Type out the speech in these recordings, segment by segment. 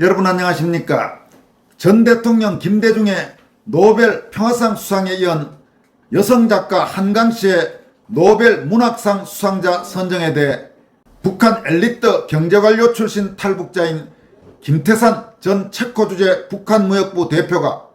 여러분 안녕하십니까? 전 대통령 김대중의 노벨 평화상 수상에 이은 여성 작가 한강 씨의 노벨 문학상 수상자 선정에 대해 북한 엘리트 경제관료 출신 탈북자인 김태산 전 체코 주재 북한 무역부 대표가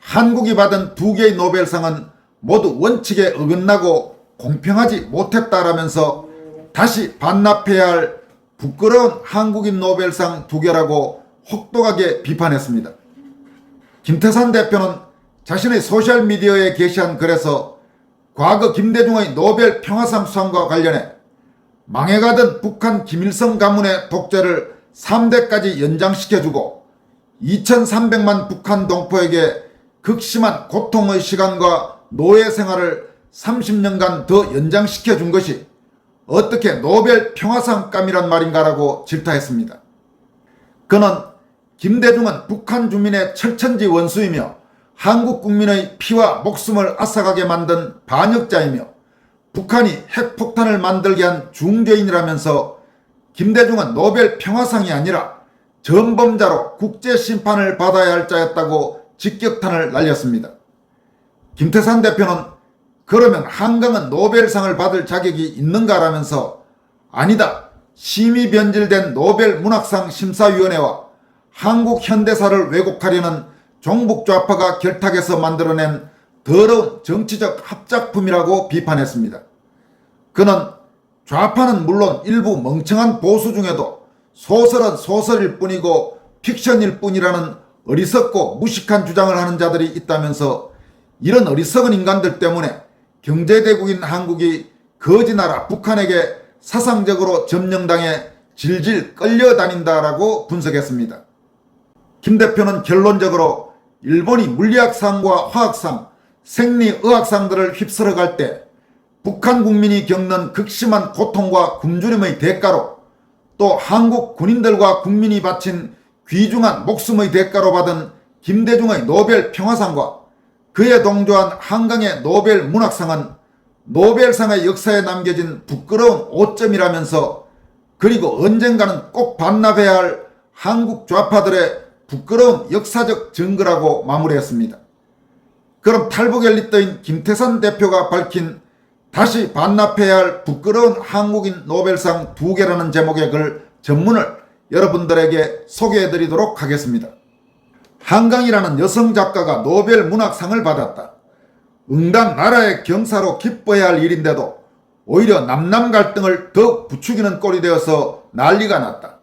한국이 받은 두 개의 노벨상은 모두 원칙에 어긋나고 공평하지 못했다라면서 다시 반납해야 할 부끄러운 한국인 노벨상 두 개라고 혹독하게 비판했습니다. 김태산 대표는 자신의 소셜미디어에 게시한 글에서 과거 김대중의 노벨 평화상 수상과 관련해 망해가던 북한 김일성 가문의 독재를 3대까지 연장시켜주고 2300만 북한 동포에게 극심한 고통의 시간과 노예 생활을 30년간 더 연장시켜 준 것이 어떻게 노벨 평화상감이란 말인가라고 질타했습니다. 그는 김대중은 북한 주민의 철천지 원수이며 한국 국민의 피와 목숨을 앗아가게 만든 반역자이며 북한이 핵폭탄을 만들게 한 중개인이라면서 김대중은 노벨 평화상이 아니라 전범자로 국제 심판을 받아야 할 자였다고 직격탄을 날렸습니다. 김태산 대표는 그러면 한강은 노벨상을 받을 자격이 있는가라면서 아니다. 심의 변질된 노벨 문학상 심사위원회와 한국 현대사를 왜곡하려는 종북 좌파가 결탁해서 만들어낸 더러운 정치적 합작품이라고 비판했습니다. 그는 좌파는 물론 일부 멍청한 보수 중에도 소설은 소설일 뿐이고 픽션일 뿐이라는 어리석고 무식한 주장을 하는 자들이 있다면서 이런 어리석은 인간들 때문에 경제대국인 한국이 거지나라 북한에게 사상적으로 점령당해 질질 끌려다닌다라고 분석했습니다. 김 대표는 결론적으로 일본이 물리학상과 화학상, 생리의학상들을 휩쓸어 갈 때 북한 국민이 겪는 극심한 고통과 굶주림의 대가로 또 한국 군인들과 국민이 바친 귀중한 목숨의 대가로 받은 김대중의 노벨 평화상과 그에 동조한 한강의 노벨 문학상은 노벨상의 역사에 남겨진 부끄러운 오점이라면서 그리고 언젠가는 꼭 반납해야 할 한국 좌파들의 부끄러운 역사적 증거라고 마무리했습니다. 그럼 탈북 엘리트인 김태산 대표가 밝힌 다시 반납해야 할 부끄러운 한국인 노벨상 두 개라는 제목의 글 전문을 여러분들에게 소개해 드리도록 하겠습니다. 한강이라는 여성 작가가 노벨 문학상을 받았다. 응당 나라의 경사로 기뻐해야 할 일인데도 오히려 남남 갈등을 더 부추기는 꼴이 되어서 난리가 났다.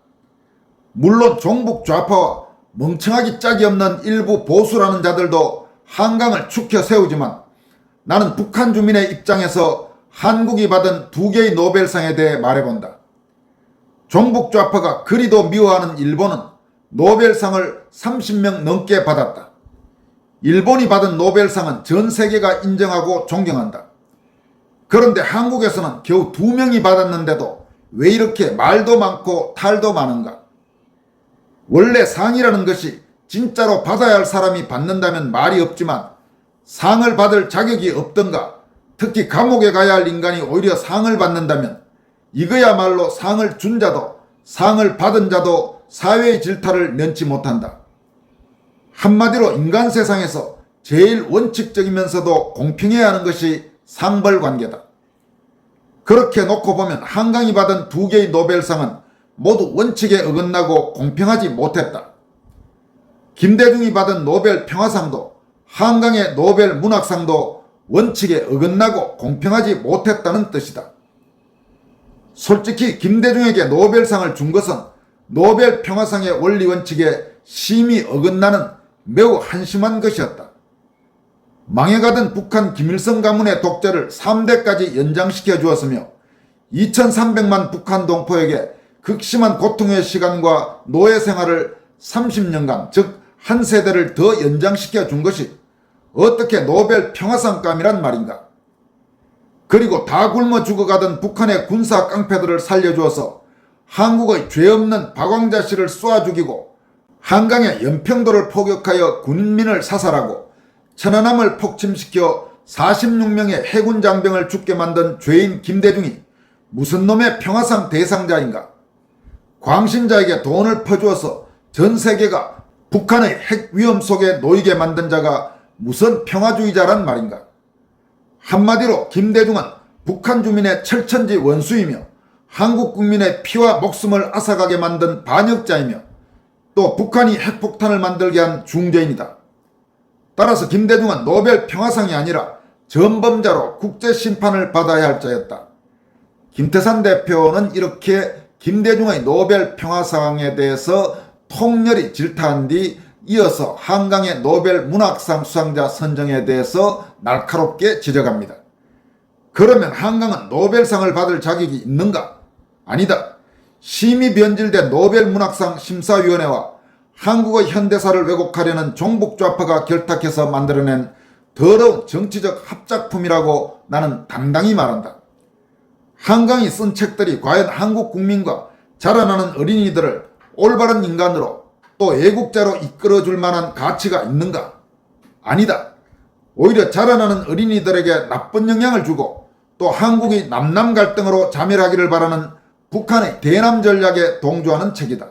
물론 종북 좌파와 멍청하기 짝이 없는 일부 보수라는 자들도 한강을 축혀 세우지만 나는 북한 주민의 입장에서 한국이 받은 두 개의 노벨상에 대해 말해본다. 종북 좌파가 그리도 미워하는 일본은 노벨상을 30명 넘게 받았다. 일본이 받은 노벨상은 전 세계가 인정하고 존경한다. 그런데 한국에서는 겨우 두 명이 받았는데도 왜 이렇게 말도 많고 탈도 많은가? 원래 상이라는 것이 진짜로 받아야 할 사람이 받는다면 말이 없지만 상을 받을 자격이 없던가 특히 감옥에 가야 할 인간이 오히려 상을 받는다면 이거야말로 상을 준 자도 상을 받은 자도 사회의 질타를 면치 못한다. 한마디로 인간 세상에서 제일 원칙적이면서도 공평해야 하는 것이 상벌 관계다. 그렇게 놓고 보면 한강이 받은 두 개의 노벨상은 모두 원칙에 어긋나고 공평하지 못했다. 김대중이 받은 노벨 평화상도 한강의 노벨 문학상도 원칙에 어긋나고 공평하지 못했다는 뜻이다. 솔직히 김대중에게 노벨상을 준 것은 노벨 평화상의 원리 원칙에 심히 어긋나는 매우 한심한 것이었다. 망해가던 북한 김일성 가문의 독재를 3대까지 연장시켜 주었으며 2300만 북한 동포에게 극심한 고통의 시간과 노예 생활을 30년간 즉 한 세대를 더 연장시켜 준 것이 어떻게 노벨 평화상감이란 말인가? 그리고 다 굶어 죽어가던 북한의 군사 깡패들을 살려주어서 한국의 죄 없는 박광자 씨를 쏘아 죽이고 한강의 연평도를 포격하여 군민을 사살하고 천안함을 폭침시켜 46명의 해군 장병을 죽게 만든 죄인 김대중이 무슨 놈의 평화상 대상자인가? 광신자에게 돈을 퍼주어서 전 세계가 북한의 핵 위험 속에 놓이게 만든 자가 무슨 평화주의자란 말인가? 한마디로 김대중은 북한 주민의 철천지 원수이며 한국 국민의 피와 목숨을 앗아가게 만든 반역자이며 또 북한이 핵폭탄을 만들게 한 중죄인이다. 따라서 김대중은 노벨 평화상이 아니라 전범자로 국제심판을 받아야 할 자였다. 김태산 대표는 이렇게 김대중의 노벨 평화상에 대해서 통렬히 질타한 뒤 이어서 한강의 노벨 문학상 수상자 선정에 대해서 날카롭게 지적합니다. 그러면 한강은 노벨상을 받을 자격이 있는가? 아니다. 심의 변질된 노벨 문학상 심사위원회와 한국의 현대사를 왜곡하려는 종북좌파가 결탁해서 만들어낸 더러운 정치적 합작품이라고 나는 당당히 말한다. 한강이 쓴 책들이 과연 한국 국민과 자라나는 어린이들을 올바른 인간으로 또 애국자로 이끌어줄 만한 가치가 있는가? 아니다. 오히려 자라나는 어린이들에게 나쁜 영향을 주고 또 한국이 남남 갈등으로 자멸하기를 바라는 북한의 대남 전략에 동조하는 책이다.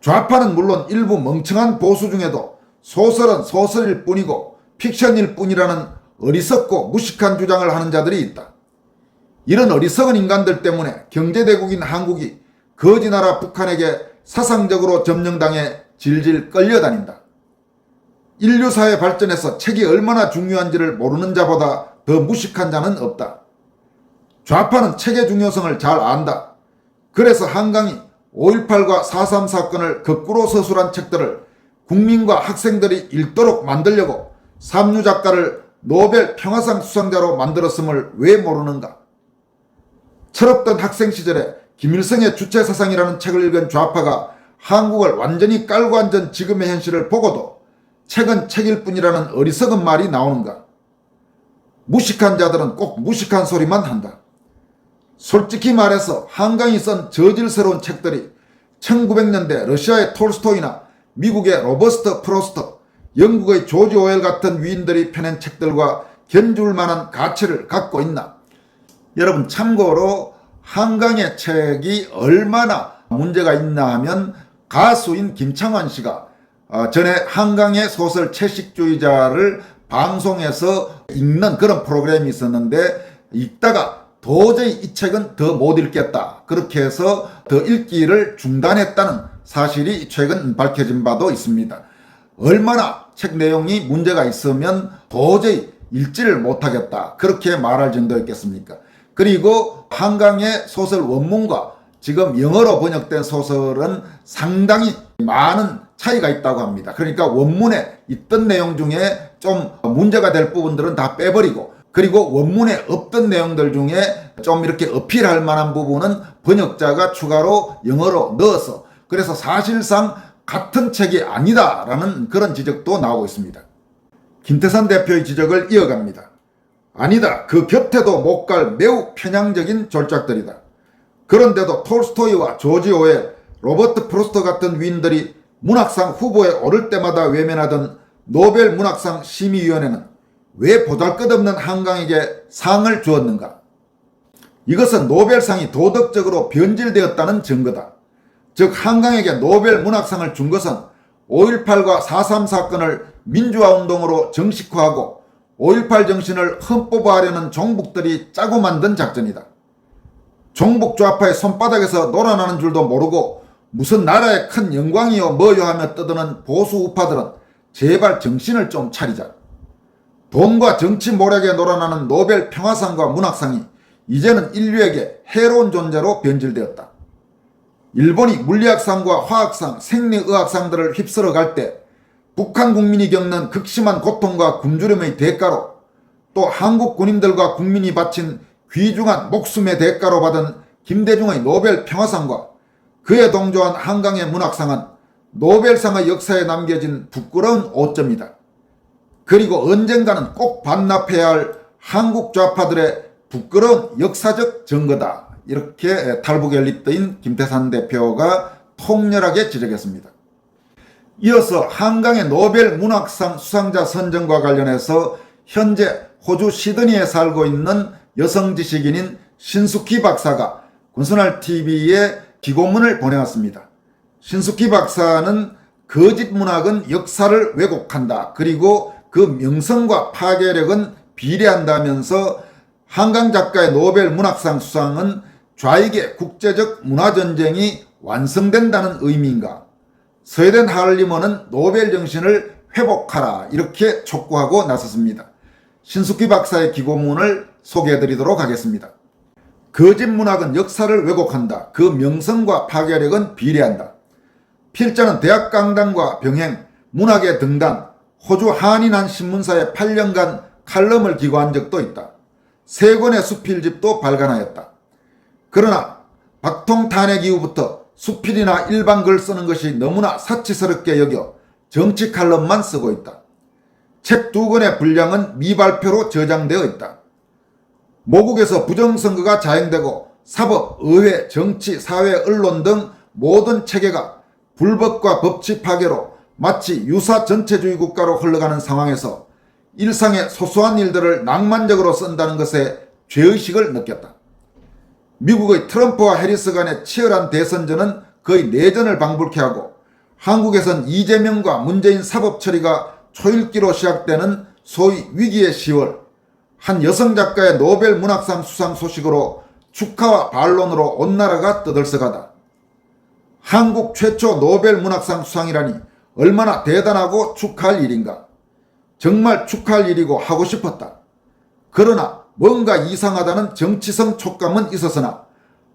좌파는 물론 일부 멍청한 보수 중에도 소설은 소설일 뿐이고 픽션일 뿐이라는 어리석고 무식한 주장을 하는 자들이 있다. 이런 어리석은 인간들 때문에 경제대국인 한국이 거지나라 북한에게 사상적으로 점령당해 질질 끌려다닌다. 인류사회 발전에서 책이 얼마나 중요한지를 모르는 자보다 더 무식한 자는 없다. 좌파는 책의 중요성을 잘 안다. 그래서 한강이 5.18과 4.3 사건을 거꾸로 서술한 책들을 국민과 학생들이 읽도록 만들려고 삼류 작가를 노벨 평화상 수상자로 만들었음을 왜 모르는가? 철없던 학생 시절에 김일성의 주체 사상이라는 책을 읽은 좌파가 한국을 완전히 깔고 앉은 지금의 현실을 보고도 책은 책일 뿐이라는 어리석은 말이 나오는가? 무식한 자들은 꼭 무식한 소리만 한다. 솔직히 말해서 한강이 쓴 저질스러운 책들이 1900년대 러시아의 톨스토이나 미국의 로버스트 프로스트, 영국의 조지 오웰 같은 위인들이 펴낸 책들과 견줄 만한 가치를 갖고 있나? 여러분 참고로 한강의 책이 얼마나 문제가 있나 하면 가수인 김창완 씨가 어, 전에 한강의 소설 채식주의자를 방송에서 읽는 그런 프로그램이 있었는데 읽다가 도저히 이 책은 더 못 읽겠다. 그렇게 해서 더 읽기를 중단했다는 사실이 최근 밝혀진 바도 있습니다. 얼마나 책 내용이 문제가 있으면 도저히 읽지를 못하겠다. 그렇게 말할 정도였겠습니까? 그리고 한강의 소설 원문과 지금 영어로 번역된 소설은 상당히 많은 차이가 있다고 합니다. 그러니까 원문에 있던 내용 중에 좀 문제가 될 부분들은 다 빼버리고 그리고 원문에 없던 내용들 중에 좀 이렇게 어필할 만한 부분은 번역자가 추가로 영어로 넣어서 그래서 사실상 같은 책이 아니다라는 그런 지적도 나오고 있습니다. 김태산 대표의 지적을 이어갑니다. 아니다. 그 곁에도 못 갈 매우 편향적인 졸작들이다. 그런데도 톨스토이와 조지 오웰, 로버트 프로스트 같은 위인들이 문학상 후보에 오를 때마다 외면하던 노벨 문학상 심의위원회는 왜 보잘것없는 한강에게 상을 주었는가? 이것은 노벨상이 도덕적으로 변질되었다는 증거다. 즉 한강에게 노벨 문학상을 준 것은 5.18과 4.3 사건을 민주화운동으로 정식화하고 5.18 정신을 흠뽑아하려는 종북들이 짜고 만든 작전이다. 종북 좌파의 손바닥에서 놀아나는 줄도 모르고 무슨 나라의 큰 영광이요 뭐요 하며 떠드는 보수 우파들은 제발 정신을 좀 차리자. 돈과 정치 모략에 놀아나는 노벨 평화상과 문학상이 이제는 인류에게 해로운 존재로 변질되었다. 일본이 물리학상과 화학상, 생리의학상들을 휩쓸어 갈 때 북한 국민이 겪는 극심한 고통과 굶주림의 대가로 또 한국 군인들과 국민이 바친 귀중한 목숨의 대가로 받은 김대중의 노벨 평화상과 그에 동조한 한강의 문학상은 노벨상의 역사에 남겨진 부끄러운 오점이다. 그리고 언젠가는 꼭 반납해야 할 한국 좌파들의 부끄러운 역사적 증거다. 이렇게 탈북의 리더인 김태산 대표가 통렬하게 지적했습니다. 이어서 한강의 노벨 문학상 수상자 선정과 관련해서 현재 호주 시드니에 살고 있는 여성 지식인인 신숙희 박사가 군선알 TV에 기고문을 보내왔습니다. 신숙희 박사는 거짓 문학은 역사를 왜곡한다. 그리고 그 명성과 파괴력은 비례한다면서 한강 작가의 노벨 문학상 수상은 좌익의 국제적 문화전쟁이 완성된다는 의미인가? 스웨덴 하얼리머는 노벨 정신을 회복하라 이렇게 촉구하고 나섰습니다. 신숙기 박사의 기고문을 소개해드리도록 하겠습니다. 거짓 문학은 역사를 왜곡한다. 그 명성과 파괴력은 비례한다. 필자는 대학 강당과 병행, 문학의 등단, 호주 한인한 신문사에 8년간 칼럼을 기고한 적도 있다. 세 권의 수필집도 발간하였다. 그러나 박통 탄핵 이후부터 수필이나 일반 글 쓰는 것이 너무나 사치스럽게 여겨 정치 칼럼만 쓰고 있다. 책 두 권의 분량은 미발표로 저장되어 있다. 모국에서 부정선거가 자행되고 사법, 의회, 정치, 사회, 언론 등 모든 체계가 불법과 법치 파괴로 마치 유사 전체주의 국가로 흘러가는 상황에서 일상의 소소한 일들을 낭만적으로 쓴다는 것에 죄의식을 느꼈다. 미국의 트럼프와 해리스 간의 치열한 대선전은 거의 내전을 방불케 하고 한국에선 이재명과 문재인 사법 처리가 초읽기로 시작되는 소위 위기의 10월 한 여성 작가의 노벨 문학상 수상 소식으로 축하와 반론으로 온 나라가 떠들썩하다. 한국 최초 노벨 문학상 수상이라니 얼마나 대단하고 축하할 일인가. 정말 축하할 일이고 하고 싶었다. 그러나 뭔가 이상하다는 정치성 촉감은 있었으나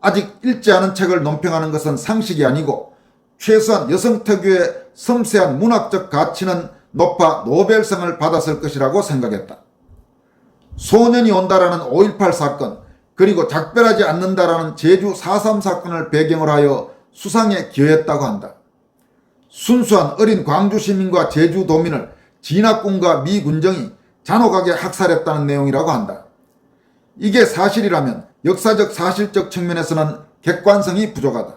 아직 읽지 않은 책을 논평하는 것은 상식이 아니고 최소한 여성 특유의 섬세한 문학적 가치는 높아 노벨상을 받았을 것이라고 생각했다. 소년이 온다라는 5.18 사건 그리고 작별하지 않는다라는 제주 4.3 사건을 배경으로 하여 수상에 기여했다고 한다. 순수한 어린 광주 시민과 제주 도민을 진압군과 미 군정이 잔혹하게 학살했다는 내용이라고 한다. 이게 사실이라면 역사적 사실적 측면에서는 객관성이 부족하다.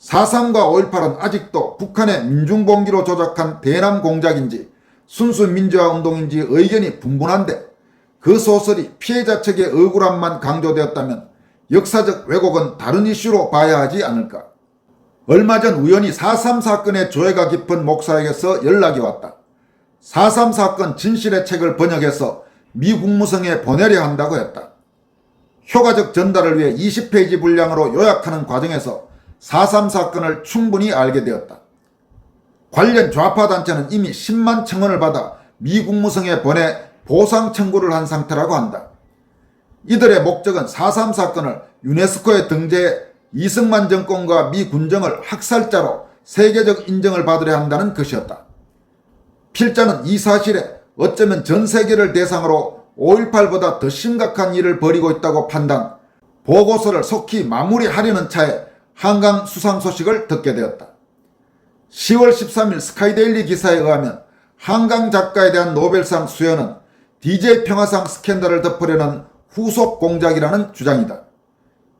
4.3과 5.18은 아직도 북한의 민중봉기로 조작한 대남 공작인지 순수 민주화 운동인지 의견이 분분한데 그 소설이 피해자 측의 억울함만 강조되었다면 역사적 왜곡은 다른 이슈로 봐야 하지 않을까. 얼마 전 우연히 4.3 사건의 조예가 깊은 목사에게서 연락이 왔다. 4.3 사건 진실의 책을 번역해서 미 국무성에 보내려 한다고 했다. 효과적 전달을 위해 20페이지 분량으로 요약하는 과정에서 4.3 사건을 충분히 알게 되었다. 관련 좌파 단체는 이미 10만 청원을 받아 미 국무성에 보내 보상 청구를 한 상태라고 한다. 이들의 목적은 4.3 사건을 유네스코에 등재해 이승만 정권과 미 군정을 학살자로 세계적 인정을 받으려 한다는 것이었다. 필자는 이 사실에 어쩌면 전 세계를 대상으로 5.18보다 더 심각한 일을 벌이고 있다고 판단, 보고서를 속히 마무리하려는 차에 한강 수상 소식을 듣게 되었다. 10월 13일 스카이데일리 기사에 의하면 한강 작가에 대한 노벨상 수여는 DJ 평화상 스캔들을 덮으려는 후속 공작이라는 주장이다.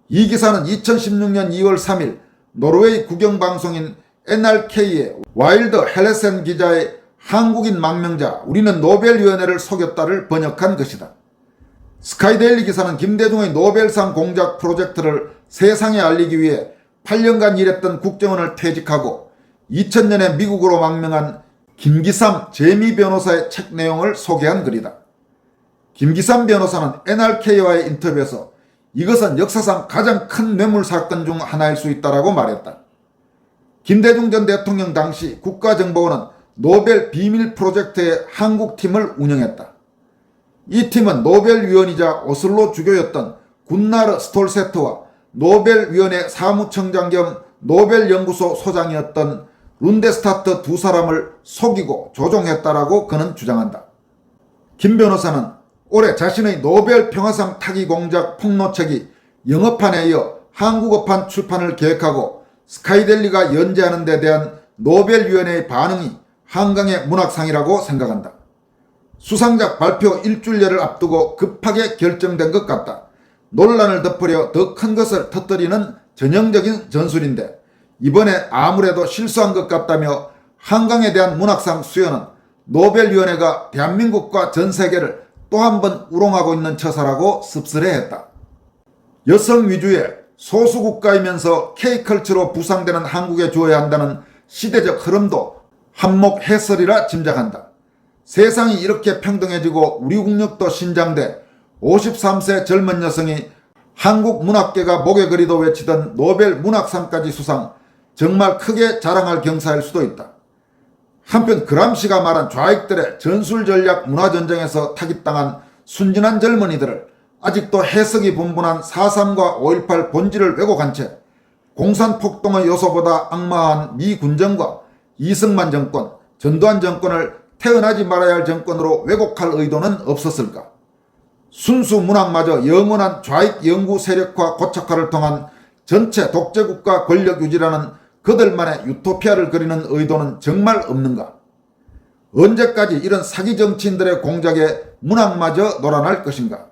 이 기사는 2016년 2월 3일 노르웨이 국영방송인 NRK의 와일드 헬레센 기자의 한국인 망명자 우리는 노벨위원회를 속였다를 번역한 것이다. 스카이데일리 기사는 김대중의 노벨상 공작 프로젝트를 세상에 알리기 위해 8년간 일했던 국정원을 퇴직하고 2000년에 미국으로 망명한 김기삼 재미 변호사의 책 내용을 소개한 글이다. 김기삼 변호사는 NRK와의 인터뷰에서 이것은 역사상 가장 큰 뇌물 사건 중 하나일 수 있다라고 말했다. 김대중 전 대통령 당시 국가정보원은 노벨 비밀 프로젝트의 한국팀을 운영했다. 이 팀은 노벨위원이자 오슬로 주교였던 군나르 스톨세트와 노벨위원회 사무청장 겸 노벨연구소 소장이었던 룬데스타트 두 사람을 속이고 조종했다라고 그는 주장한다. 김 변호사는 올해 자신의 노벨 평화상 타기 공작 폭로책이 영어판에 이어 한국어판 출판을 계획하고 스카이델리가 연재하는 데 대한 노벨위원회의 반응이 한강의 문학상이라고 생각한다. 수상작 발표 일주일여를 앞두고 급하게 결정된 것 같다. 논란을 덮으려 더 큰 것을 터뜨리는 전형적인 전술인데 이번에 아무래도 실수한 것 같다며 한강에 대한 문학상 수여는 노벨위원회가 대한민국과 전 세계를 또 한 번 우롱하고 있는 처사라고 씁쓸해했다. 여성 위주의 소수국가이면서 K컬처로 부상되는 한국에 주어야 한다는 시대적 흐름도 한몫 해설이라 짐작한다. 세상이 이렇게 평등해지고 우리 국력도 신장돼 53세 젊은 여성이 한국 문학계가 목에 그리도 외치던 노벨 문학상까지 수상 정말 크게 자랑할 경사일 수도 있다. 한편 그람시가 말한 좌익들의 전술 전략 문화 전쟁에서 타깃당한 순진한 젊은이들을 아직도 해석이 분분한 4.3과 5.18 본질을 왜곡한 채 공산 폭동의 요소보다 악마한 미 군정과 이승만 정권, 전두환 정권을 태어나지 말아야 할 정권으로 왜곡할 의도는 없었을까? 순수 문학마저 영원한 좌익 영구 세력화 고착화를 통한 전체 독재국가 권력 유지라는 그들만의 유토피아를 그리는 의도는 정말 없는가? 언제까지 이런 사기 정치인들의 공작에 문학마저 놀아날 것인가?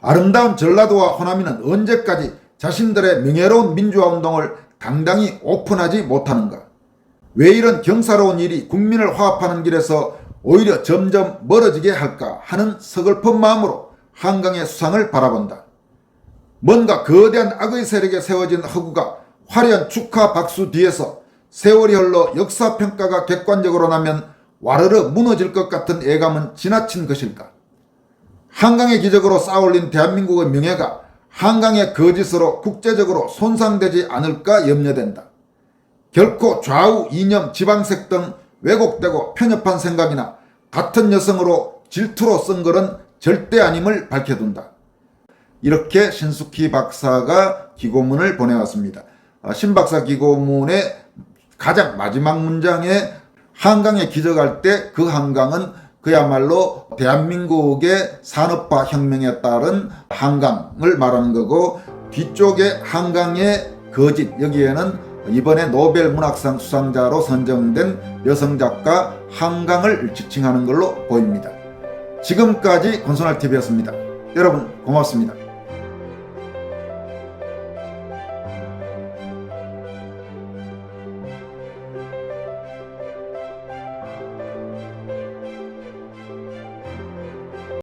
아름다운 전라도와 호남이는 언제까지 자신들의 명예로운 민주화 운동을 당당히 오픈하지 못하는가? 왜 이런 경사로운 일이 국민을 화합하는 길에서 오히려 점점 멀어지게 할까 하는 서글픈 마음으로 한강의 수상을 바라본다. 뭔가 거대한 악의 세력에 세워진 허구가 화려한 축하 박수 뒤에서 세월이 흘러 역사평가가 객관적으로 나면 와르르 무너질 것 같은 예감은 지나친 것일까? 한강의 기적으로 쌓아올린 대한민국의 명예가 한강의 거짓으로 국제적으로 손상되지 않을까 염려된다. 결코 좌우 이념 지방색 등 왜곡되고 편협한 생각이나 같은 여성으로 질투로 쓴 글은 절대 아님을 밝혀둔다. 이렇게 신숙희 박사가 기고문을 보내왔습니다. 아, 신 박사 기고문의 가장 마지막 문장에 한강에 기적할 때 그 한강은 그야말로 대한민국의 산업화 혁명에 따른 한강을 말하는 거고 뒤쪽에 한강의 거짓 여기에는 이번에 노벨 문학상 수상자로 선정된 여성 작가 한강을 지칭하는 걸로 보입니다. 지금까지 권선할 TV였습니다. 여러분 고맙습니다.